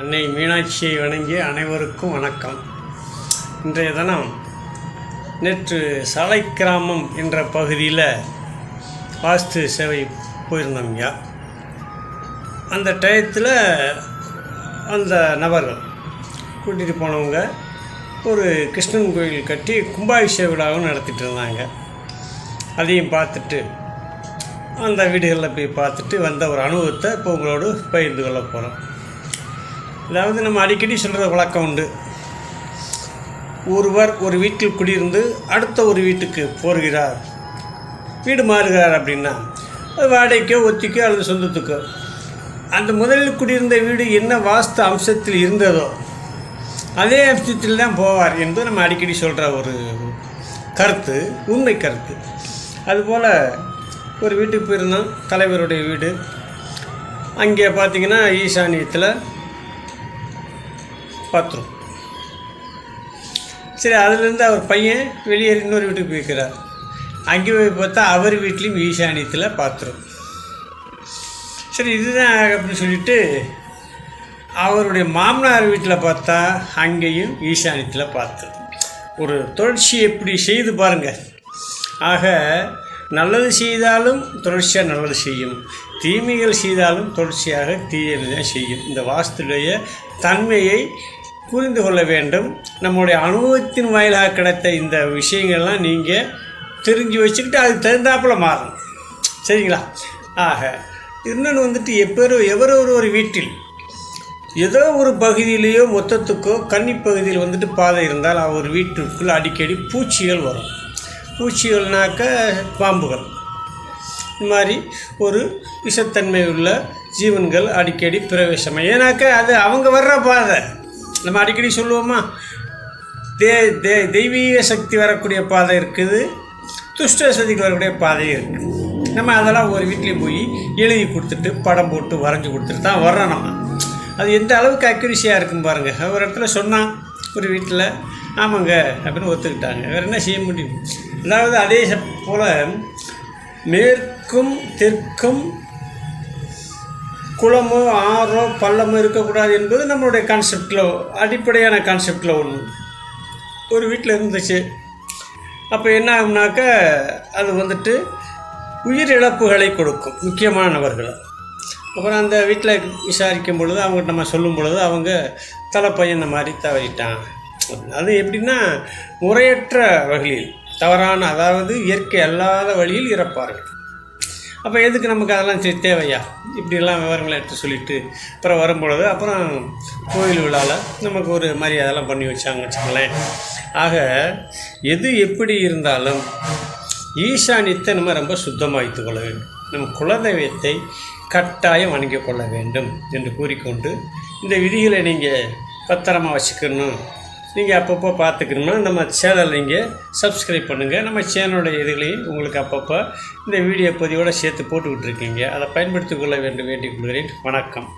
அன்னை மீனாட்சியை வணங்கிய அனைவருக்கும் வணக்கம். இன்றைய தினம் நேற்று சாலை கிராமம் என்ற பகுதியில் வாஸ்து சேவை போயிருந்தோம் ஐயா. அந்த டயத்தில் அந்த நபர்கள் கூட்டிகிட்டு போனவங்க ஒரு கிருஷ்ணன் கோயில் கட்டி கும்பாபிஷேக விழாவும் நடத்திட்டு இருந்தாங்க. அதையும் பார்த்துட்டு அந்த வீடுகளில் போய் பார்த்துட்டு வந்த ஒரு அனுபவத்தை இப்போ உங்களோடு பகிர்ந்து கொள்ள போகிறோம் அதாவது நம்ம அடிக்கடி சொல்கிற வழக்கம் உண்டு. ஒருவர் ஒரு வீட்டில் குடியிருந்து அடுத்த ஒரு வீட்டுக்கு போகிறார். வீடு மாறுகிறார் அப்படின்னா அது வாடகைக்கோ ஒத்திக்கோ அல்லது சொந்தத்துக்கோ அந்த முதலில் குடியிருந்த வீடு என்ன வாஸ்து அம்சத்தில் இருந்ததோ அதே அம்சத்தில் தான் போவார் என்பது நம்ம அடிக்கடி சொல்கிற ஒரு கருத்து உண்மை கருத்து. அதுபோல் ஒரு வீட்டுக்கு போயிருந்தோம் தலைவருடைய வீடு. அங்கே பார்த்தீங்கன்னா ஈசானியத்தில் பாத்ரூம். சரி அதுலேருந்து அவர் பையன் வெளியேறி இன்னொரு வீட்டுக்கு போய்க்கிறார். அங்கே போய் பார்த்தா அவர் வீட்லேயும் ஈசானியத்தில் பாத்ரூம். சரி இதுதான் அப்படின்னு சொல்லிட்டு அவருடைய மாமனார் வீட்டில் பார்த்தா அங்கேயும் ஈசானியத்தில் பாத்ரூம். ஒரு தொடர்ச்சி எப்படி செய்து பாருங்கள் ஆக நல்லது செய்தாலும் தொடர்ச்சியாக நல்லது செய்யும். தீமைகள் செய்தாலும் தொடர்ச்சியாக தீயது தான் செய்யும். இந்த வாஸ்துடைய தன்மையை புரிந்து கொள்ள வேண்டும். நம்முடைய அனுபவத்தின் வாயிலாக கிடைத்த இந்த விஷயங்கள்லாம் நீங்கள் தெரிஞ்சு வச்சுக்கிட்டு அதுக்கு தகுந்தாப்புல மாறணும். சரிங்களா? ஆக இன்னொன்று வந்துட்டு எப்போ எவரோ ஒரு ஒரு வீட்டில் ஏதோ ஒரு பகுதியிலேயோ மொத்தத்துக்கோ கன்னி பகுதியில் வந்துட்டு பாதை இருந்தால் அவர் வீட்டுக்குள்ளே அடிக்கடி பூச்சிகள் வரும். பூச்சிகள்னாக்க பாம்புகள். இந்த மாதிரி ஒரு விஷத்தன்மை உள்ள ஜீவன்கள் அடிக்கடி பிரவேசம். ஏன்னாக்க அது அவங்க வர்ற பாதை. நம்ம அடிக்கடி சொல்லுவோமா? தே தே தெய்வீக சக்தி வரக்கூடிய பாதை இருக்குது. துஷ்ட சக்திக்கு வரக்கூடிய பாதை இருக்குது நம்ம அதெல்லாம் ஒரு வீட்லேயும் போய் எழுதி கொடுத்துட்டு படம் போட்டு வரைஞ்சி கொடுத்துட்டு தான் வர்றோம் நம்ம. அது எந்த அளவுக்கு அக்யூரிசியாக இருக்கும் பாருங்கள் ஒரு இடத்துல சொன்னான் ஒரு வீட்டில். ஆமாங்க அப்படின்னு ஒத்துக்கிட்டாங்க. வேறு என்ன செய்ய முடியும்? அதாவது அதே போல் மேற்கும் தெற்கும் குளமோ ஆறோ பள்ளமோ இருக்கக்கூடாது என்பது நம்மளுடைய கான்செப்டில் அடிப்படையான கான்செப்டில் ஒன்று ஒரு வீட்டில் இருந்துச்சு. அப்போ என்ன ஆகும்னாக்க அது வந்துட்டு உயிரிழப்புகளை கொடுக்கும் முக்கியமான நபர்களை. அப்புறம் அந்த வீட்டில் விசாரிக்கும் பொழுது அவங்ககிட்ட நம்ம சொல்லும் பொழுது அவங்க தலைப்பையன் இந்த மாதிரி தவறிட்டான். அது எப்படின்னா முறையற்ற வகையில் தவறான அதாவது இயற்கை அல்லாத வழியில் இறப்பார்கள். அப்போ எதுக்கு நமக்கு அதெல்லாம் சரி தேவையா? இப்படியெல்லாம் விவரங்களை எடுத்து சொல்லிவிட்டு அப்புறம் வரும்பொழுது அப்புறம் கோயில் விழாவில் நமக்கு ஒரு மரியாதைலாம் பண்ணி வச்சாங்க வச்சுக்கோங்களேன். ஆக எது எப்படி இருந்தாலும் ஈசானியத்தை நம்ம ரொம்ப சுத்தமாக வைத்துக் கொள்ள வேண்டும். நம்ம குலதெய்வத்தை கட்டாயம் வணங்கிக் கொள்ள வேண்டும் என்று கூறிக்கொண்டு இந்த விதிகளை நீங்கள் பத்திரமாக வச்சுக்கணும். நீங்கள் அப்பப்போ பார்த்துக்கணும்னா நம்ம சேனலை நீங்கள் சப்ஸ்கிரைப் பண்ணுங்கள் நம்ம சேனலோட இதுகளையும் உங்களுக்கு அப்பப்போ இந்த வீடியோ பதிவோடு சேர்த்து போட்டுக்கிட்டு இருக்கீங்க. அதை பயன்படுத்திக் கொள்ள வேண்டும். வேண்டிக் கொள்கிறேன். வணக்கம்.